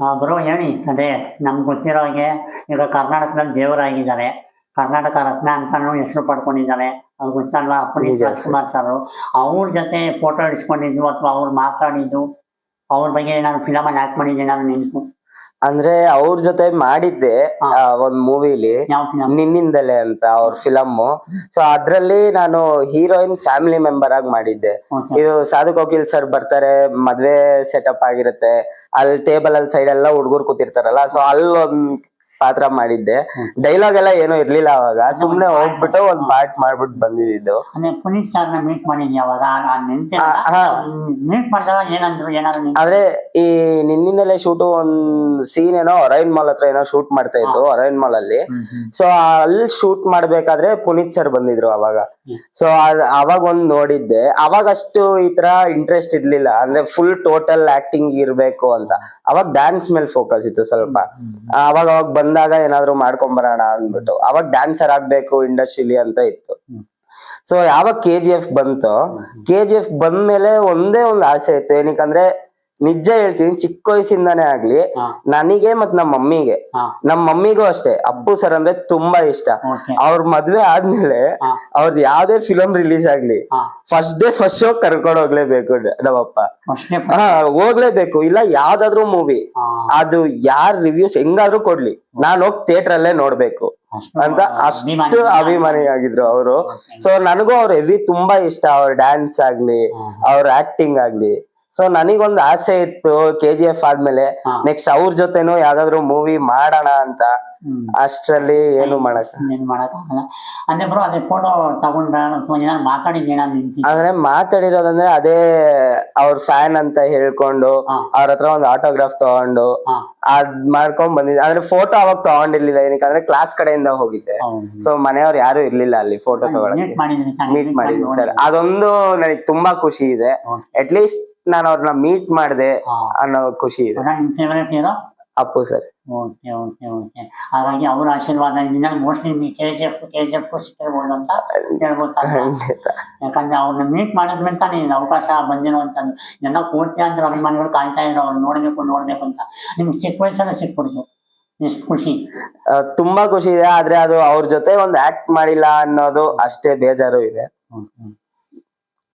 Bro ಹೇಳಿ ಅದೇ ನಮ್ಗೆ ಗೊತ್ತಿರೋ ಹಾಗೆ ಈಗ ಕರ್ನಾಟಕದಲ್ಲಿ ದೇವರಾಗಿದ್ದಾರೆ. ಕರ್ನಾಟಕ ರತ್ನ ಅಂತಾನು ಹೆಸರು ಪಡ್ಕೊಂಡಿದ್ದಾರೆ. ಅದು ಗೊತ್ತಲ್ವಾ ಪುನೀತ್. ರಾಜ್ಕುಮಾರ್ ಸರ್. ಅವ್ರ ಜೊತೆ ಫೋಟೋ ಇಡಿಸ್ಕೊಂಡಿದ್ದು ಅಥವಾ ಅವ್ರು ಮಾತಾಡಿದ್ದು ಅವ್ರ ಬಗ್ಗೆ ಏನಾದ್ರು ಫಿಲಮಲ್ಲಿ ಆಕ್ಟ್ ಮಾಡಿದ್ದು ಏನಾದ್ರು ನೆನಪು? ಅಂದ್ರೆ ಅವ್ರ ಜೊತೆ ಮಾಡಿದ್ದೆ. ಆ, ಒಂದ್ ಮೂವಿಲಿ ಯಾವ ನಿನ್ನಿಂದಲೇ ಅಂತ ಅವ್ರ ಫಿಲಮ್ ಸೊ ಅದ್ರಲ್ಲಿ ನಾನು ಹೀರೋಯಿನ್ ಫ್ಯಾಮಿಲಿ ಮೆಂಬರ್ ಆಗಿ ಮಾಡಿದ್ದೆ. ಇದು ಸಾಧು ಕೋಕಿಲ್ ಸರ್ ಬರ್ತಾರೆ ಮದ್ವೆ ಸೆಟಪ್ ಆಗಿರುತ್ತೆ. ಅಲ್ಲಿ ಟೇಬಲ್ ಅಲ್ಲಿ ಸೈಡ್ ಎಲ್ಲ ಹುಡುಗರು ಕೂತಿರ್ತಾರಲ್ಲ ಸೊ ಅಲ್ಲಿ ಒಂದ್ ಪಾತ್ರ ಮಾಡಿದ್ದೆ. ಡೈಲಾಗ್ ಎಲ್ಲ ಏನು ಇರ್ಲಿಲ್ಲ ಅವಾಗ. ಸುಮ್ನೆ ಹೋಗ್ಬಿಟ್ಟು ಒಂದ್ ಪಾರ್ಟ್ ಮಾಡ್ಬಿಟ್ಟು ಬಂದಿದ್ದು. ಅಂದ್ರೆ ಪುನೀತ್ ಸರ್ನ ಮೀಟ್ ಮಾಡಿದ್ಯ ಅವಾಗ. ಆ ನೆನಪಿಲ್ಲ ಮೀಟ್ ಮಾಡಿದಾಗ ಏನಂದ್ರು ಏನಾದ್ರು ಆದ್ರೆ ಈ ನಿನ್ನಿಂದಲೇ ಶೂಟ್ ಒಂದ್ ಸೀನ್ ಏನೋ ಅರೈನ್ ಮಾಲ್ ಹತ್ರ ಏನೋ ಶೂಟ್ ಮಾಡ್ತಾ ಇದ್ರು ಅರೈನ್ ಮಾಲ್ ಅಲ್ಲಿ. ಸೊ ಅಲ್ಲಿ ಶೂಟ್ ಮಾಡ್ಬೇಕಾದ್ರೆ ಪುನೀತ್ ಸರ್ ಬಂದಿದ್ರು ಅವಾಗ. ಸೊ ಅವಾಗ ಒಂದ್ ನೋಡಿದ್ದೆ. ಅವಾಗ ಅಷ್ಟು ಈ ತರ ಇಂಟ್ರೆಸ್ಟ್ ಇರ್ಲಿಲ್ಲ. ಅಂದ್ರೆ ಫುಲ್ ಟೋಟಲ್ ಆಕ್ಟಿಂಗ್ ಇರ್ಬೇಕು ಅಂತ. ಅವಾಗ ಡ್ಯಾನ್ಸ್ ಮೇಲೆ ಫೋಕಸ್ ಇತ್ತು ಸ್ವಲ್ಪ. ಅವಾಗ ಅವಾಗ ಬಂದಾಗ ಏನಾದ್ರು ಮಾಡ್ಕೊಂಬರೋಣ ಅಂದ್ಬಿಟ್ಟು. ಅವಾಗ ಡ್ಯಾನ್ಸರ್ ಆಗ್ಬೇಕು ಇಂಡಸ್ಟ್ರಿಲಿ ಅಂತ ಇತ್ತು. ಸೊ ಯಾವಾಗ ಕೆ ಜಿ ಎಫ್ ಬಂತು ಕೆ ಜಿ ಎಫ್ ಬಂದ್ಮೇಲೆ ಒಂದೇ ಒಂದು ಆಸೆ ಇತ್ತು. ಏನಕ್ಕಂದ್ರೆ ನಿಜ ಹೇಳ್ತೀನಿ ಚಿಕ್ಕ ವಯಸ್ಸಿಂದಾನೇ ಆಗ್ಲಿ ನನಗೆ ಮತ್ ನಮ್ಮ ಮಮ್ಮಿಗೆ. ನಮ್ಮ ಮಮ್ಮಿಗೂ ಅಷ್ಟೇ ಅಪ್ಪು ಸರ್ ಅಂದ್ರೆ ತುಂಬಾ ಇಷ್ಟ. ಅವ್ರ ಮದ್ವೆ ಆದ್ಮೇಲೆ ಅವ್ರದ್ ಯಾವ್ದೇ ಫಿಲಂ ರಿಲೀಸ್ ಆಗ್ಲಿ ಫಸ್ಟ್ ಡೇ ಫಸ್ಟ್ ಶೋ ಕರ್ಕೊಂಡು ಹೋಗ್ಲೇಬೇಕು ನಮ್ಮಪ್ಪ. ಹೋಗ್ಲೇಬೇಕು ಇಲ್ಲ ಯಾವ್ದಾದ್ರು ಮೂವಿ ಅದು ಯಾರ್ ರಿವ್ಯೂಸ್ ಹೆಂಗಾದ್ರೂ ಕೊಡ್ಲಿ. ನಾನ್ ಹೋಗಿ ಥಿಯೇಟರ್ ಅಲ್ಲೇ ನೋಡ್ಬೇಕು. ಅಂತ ಅಷ್ಟು ಅಭಿಮಾನಿ. ಆಗಿದ್ರು ಅವರು. ಸೊ ನನಗೂ ಅವ್ರ ಹೆವಿ ತುಂಬಾ ಇಷ್ಟ ಅವ್ರ ಡ್ಯಾನ್ಸ್ ಆಗ್ಲಿ ಅವ್ರ ಆಕ್ಟಿಂಗ್ ಆಗ್ಲಿ. ಸೊ ನನಗೊಂದು ಆಸೆ ಇತ್ತು ಕೆ ಜಿ ಎಫ್ ಆದ್ಮೇಲೆ ಹಾ. ನೆಕ್ಸ್ಟ್ ಅವ್ರ ಜೊತೆನೂ ಯಾವ್ದಾದ್ರು ಮೂವಿ ಮಾಡೋಣ ಅಂತ. ಹ್ಮ್. ಅಷ್ಟ್ರಲ್ಲಿ ಏನು ಮಾಡಕ್ ಏನ್ ಮಾಡಕ್ಕಾಗಲ್ಲ ಅಂದ್ರೆ ಬ್ರೋ ಅದೇ ಫೋಟೋ ತಗೊಂಡ ಅಥವಾ ಏನಾದ್ರು ಮಾತಾಡಿದ್ ಏನಾದ್ರು ನಿಂತಿ ಅಂದ್ರೆ ಮಾತಾಡಿರೋದಂದ್ರೆ ಅದೇ ಅವ್ರ ಫ್ಯಾನ್ ಅಂತ ಹೇಳ್ಕೊಂಡು ಹಾ. ಅವ್ರ ಹತ್ರ ಒಂದು ಆಟೋಗ್ರಾಫ್ ತಗೊಂಡು ಹಾ. ಅದ್ ಮಾಡ್ಕೊಂಡ್ ಬಂದಿದ್ದೆ. ಅಂದ್ರೆ ಫೋಟೋ ಅವಾಗ ತಗೊಂಡಿರ್ಲಿಲ್ಲ. ಏನಕ್ಕಂದ್ರೆ ಕ್ಲಾಸ್ ಕಡೆಯಿಂದ ಹೋಗಿದ್ದೆ. ಹೌದು. ಸೊ ಮನೆಯವ್ರು ಯಾರು ಇರ್ಲಿಲ್ಲ ಅಲ್ಲಿ ಫೋಟೋ ತಗೊಳಕ್ಕೆ. ಮೀಟ್ ಮಾಡಿದ್ದೀನಿ ಮೀಟ್ ಮಾಡಿದ್ವಿ ಸರ್. ಅದೊಂದು ನನಗೆ ತುಂಬಾ ಖುಷಿ ಇದೆ. ಅಟ್ ಲೀಸ್ಟ್ ನಾನು ಅವ್ರನ್ನ ಮೀಟ್ ಮಾಡಿದೆ ಅನ್ನೋ ಖುಷಿ ಇದೆ. ನಿಮ್ favourite hero Appu sir. Okay okay okay ಹಾಗಾಗಿ ಅವರ ಆಶೀರ್ವಾದ mostly K G F K G F ಸಿಕ್ಕಿರ್ಬೋದು ಅಂತ ಹೇಳ್ಬೋದು ಯಾಕಂದ್ರೆ ಅವ್ರನ್ನ ಮೀಟ್ ಮಾಡಿದ್ಮೇಲೆ ತಾನೇ ಇದು ಅವಕಾಶ ಬಂದಿರೋ ಅಂತ ಎಲ್ಲ ಕೋಟ್ಯಾಂತರ ಅಭಿಮಾನಿಗಳು ಕಾಯ್ತಾ ಇದ್ರು ಅವ್ರು ನೋಡ್ಬೇಕು ನೋಡಬೇಕು ಅಂತ. ನಿಮ್ಗೆ ಚಿಕ್ಕ ವಯಸ್ಸಲ್ಲೇ ಸಿಕ್ಬಿಡ್ತು. ಎಷ್ಟು ಖುಷಿ. ತುಂಬಾ ಖುಷಿ ಇದೆ ಆದ್ರೆ ಅದು ಅವ್ರ ಜೊತೆ ಒಂದು ಆಕ್ಟ್ ಮಾಡಿಲ್ಲ ಅನ್ನೋದು ಅಷ್ಟೇ ಬೇಜಾರು ಇದೆ.